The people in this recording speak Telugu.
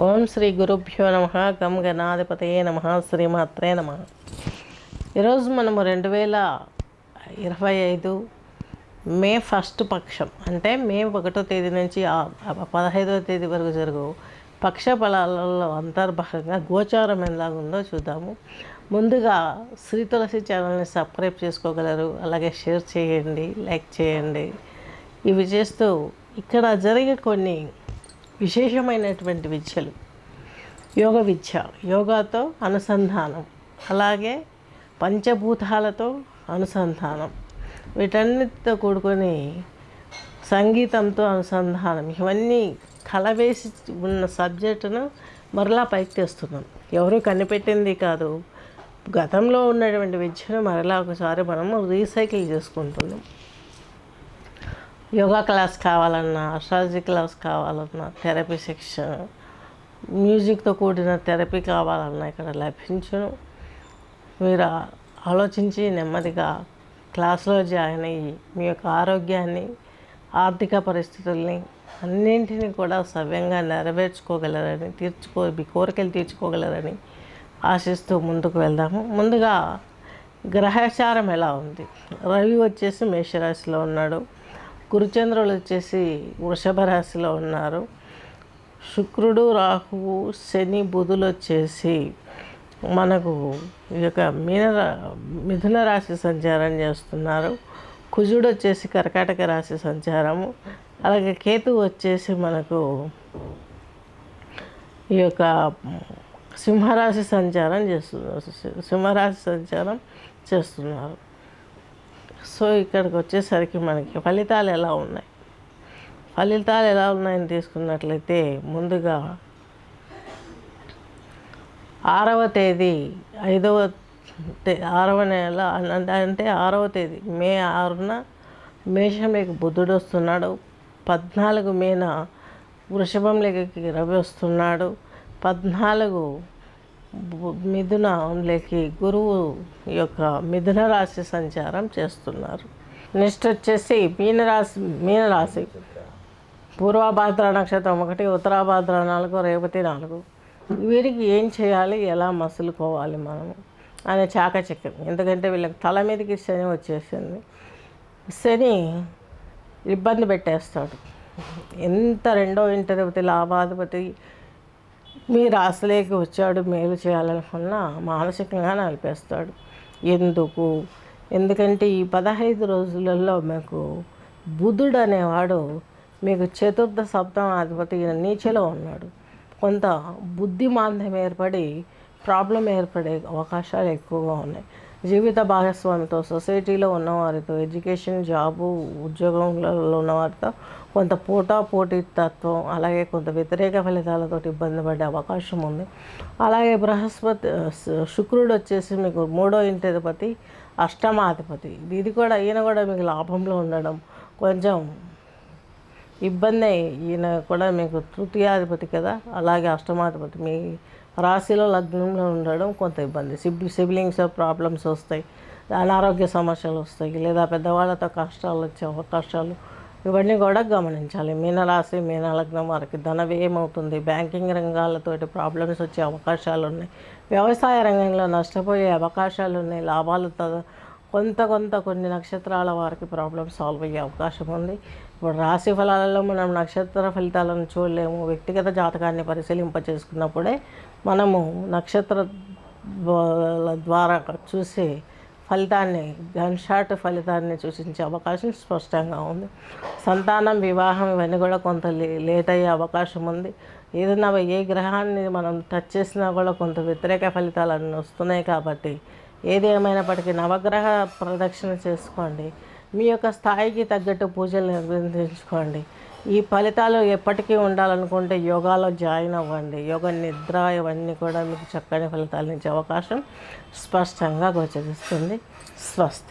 ఓం శ్రీ గురుభ్యో నమ గం గణాధిపతయే నమ శ్రీమాత్రే నమ. ఈరోజు మనము రెండు వేల ఇరవై ఐదు మే ఫస్ట్ పక్షం అంటే మే ఒకటో తేదీ నుంచి పదహైదో పదహైదవ తేదీ వరకు జరుగు పక్ష ఫలాలలో అంతర్భాగంగా గోచారం ఎలాగుందో చూద్దాము. ముందుగా శ్రీ తులసి ఛానల్ని సబ్స్క్రైబ్ చేసుకోగలరు అలాగే షేర్ చేయండి లైక్ చేయండి. ఇవి చేస్తూ ఇక్కడ జరిగే కొన్ని విశేషమైనటువంటి విద్యలు. యోగ విద్య యోగాతో అనుసంధానం అలాగే పంచభూతాలతో అనుసంధానం. వీటన్నిటితో కూడుకొని సంగీతంతో అనుసంధానం. ఇవన్నీ కలవేసి ఉన్న సబ్జెక్టును మరలా పైకి తెస్తున్నాం. ఎవరు కనిపెట్టింది కాదు. గతంలో ఉన్నటువంటి విద్యను మరలా ఒకసారి మనము రీసైకిల్ చేసుకుంటున్నాం. యోగా క్లాస్ కావాలన్నా అస్ట్రాలజీ క్లాస్ కావాలన్నా థెరపీ సెక్షన్ మ్యూజిక్తో కూడిన థెరపీ కావాలన్నా ఇక్కడ లభించును. మీరు ఆలోచించి నెమ్మదిగా క్లాస్లో జాయిన్ అయ్యి మీ యొక్క ఆరోగ్యాన్ని ఆర్థిక పరిస్థితుల్ని అన్నింటినీ కూడా సవ్యంగా నెరవేర్చుకోగలరని తీర్చుకో మీ కోరికలు తీర్చుకోగలరని ఆశిస్తూ ముందుకు వెళ్దాము. ముందుగా గ్రహచారం ఎలా ఉంది? రవి వచ్చేసి మేషరాశిలో ఉన్నాడు. గురుచంద్రులు వచ్చేసి వృషభ రాశిలో ఉన్నారు. శుక్రుడు రాహువు శని బుధులు వచ్చేసి మనకు ఈ యొక్క మీన మిథున రాశి సంచారం చేస్తున్నారు. కుజుడు వచ్చేసి కర్కాటక రాశి సంచారము అలాగే కేతు వచ్చేసి మనకు ఈ యొక్క సింహరాశి సంచారం చేస్తున్నారు సింహరాశి సంచారం చేస్తున్నారు. సో ఇక్కడికి వచ్చేసరికి మనకి ఫలితాలు ఎలా ఉన్నాయి? ఫలితాలు ఎలా ఉన్నాయని తీసుకున్నట్లయితే ముందుగా ఆరవ తేదీ ఐదవ తే ఆరవ నెల అంటే ఆరవ తేదీ మే ఆరున మేషంలోకి బుద్ధుడు వస్తున్నాడు. పద్నాలుగు మేన వృషభంలోకి రవి వస్తున్నాడు. పద్నాలుగు మిథునంలోకి గురువు యొక్క మిథున రాశి సంచారం చేస్తున్నారు. నెక్స్ట్ వచ్చేసి మీనరాశి మీనరాశి. పూర్వభాద్ర నక్షత్రం ఒకటి ఉత్తరాభాద్ర నాలుగు రేవతి నాలుగు. వీరికి ఏం చేయాలి ఎలా మసులుకోవాలి మనము అనే చాకచక్యం. ఎందుకంటే వీళ్ళకి తల మీదకి శని వచ్చేసింది. శని ఇబ్బంది పెట్టేస్తాడు. ఎంత రెండో ఇంటర్వతి లాభాధిపతి మీ ఆశలేకి వచ్చాడు మేలు చేయాలనుకున్నా మానసికంగా నలిపేస్తాడు. ఎందుకు? ఎందుకంటే ఈ పదహైదు రోజులలో మీకు బుధుడు అనేవాడు మీకు చతుర్థ సప్తమ అధిపతి నీచలో ఉన్నాడు. కొంత బుద్ధి మాంద్యం ఏర్పడి ప్రాబ్లం ఏర్పడే అవకాశాలు ఎక్కువగా ఉన్నాయి. జీవిత భాగస్వామితో సొసైటీలో ఉన్నవారితో ఎడ్యుకేషన్ జాబు ఉద్యోగంలో ఉన్నవారితో కొంత పోటా పోటీ తత్వం అలాగే కొంత వ్యతిరేక ఫలితాలతో ఇబ్బంది పడే అవకాశం ఉంది. అలాగే బృహస్పతి శుక్రుడు వచ్చేసి మీకు మూడో ఇంటిపతి అష్టమాధిపతి. ఇది కూడా ఈయన కూడా మీకు లాభంలో ఉండడం కొంచెం ఇబ్బంది ఈయన కూడా మీకు తృతీయాధిపతి కదా అలాగే అష్టమాధిపతి. మీ రాశిలో లగ్నంలో ఉండడం కొంత ఇబ్బంది. సిబ్ సిబ్లింగ్స్ ప్రాబ్లమ్స్ వస్తాయి. అనారోగ్య సమస్యలు వస్తాయి. లేదా పెద్దవాళ్ళతో కష్టాలు వచ్చే అవకాశాలు ఇవన్నీ కూడా గమనించాలి. మీనరాశి మీన లగ్నం వారికి ధన వ్యయం అవుతుంది. బ్యాంకింగ్ రంగాలతోటి ప్రాబ్లమ్స్ వచ్చే అవకాశాలు ఉన్నాయి. వ్యవసాయ రంగంలో నష్టపోయే అవకాశాలు ఉన్నాయి. లాభాలతో కొంత కొంత కొన్ని నక్షత్రాల వారికి ప్రాబ్లం సాల్వ్ అయ్యే అవకాశం ఉంది. ఇప్పుడు రాశి ఫలాలలో మనం నక్షత్ర ఫలితాలను చూడలేము. వ్యక్తిగత జాతకాన్ని పరిశీలింప చేసుకున్నప్పుడే మనము నక్షత్ర ద్వారా చూసి ఫలితాన్ని గన్ షాట్ ఫలితాన్ని సూచించే అవకాశం స్పష్టంగా ఉంది. సంతానం వివాహం ఇవన్నీ కూడా కొంత లే- లేట్ అయ్యే అవకాశం ఉంది. ఏదైనా ఏ గ్రహాన్ని మనం టచ్ చేసినా కూడా కొంత వ్యతిరేక ఫలితాలు అన్నీ వస్తున్నాయి కాబట్టి ఏది నవగ్రహ ప్రదక్షిణ చేసుకోండి. మీ యొక్క స్థాయికి తగ్గట్టు పూజలు నిర్వహించుకోండి. ఈ ఫలితాలు ఎప్పటికీ ఉండాలనుకుంటే యోగాలో జాయిన్ అవ్వండి. యోగ నిద్ర ఇవన్నీ కూడా మీకు చక్కని ఫలితాలు ఇచ్చే అవకాశం స్పష్టంగా గోచరిస్తుంది. స్వస్తి.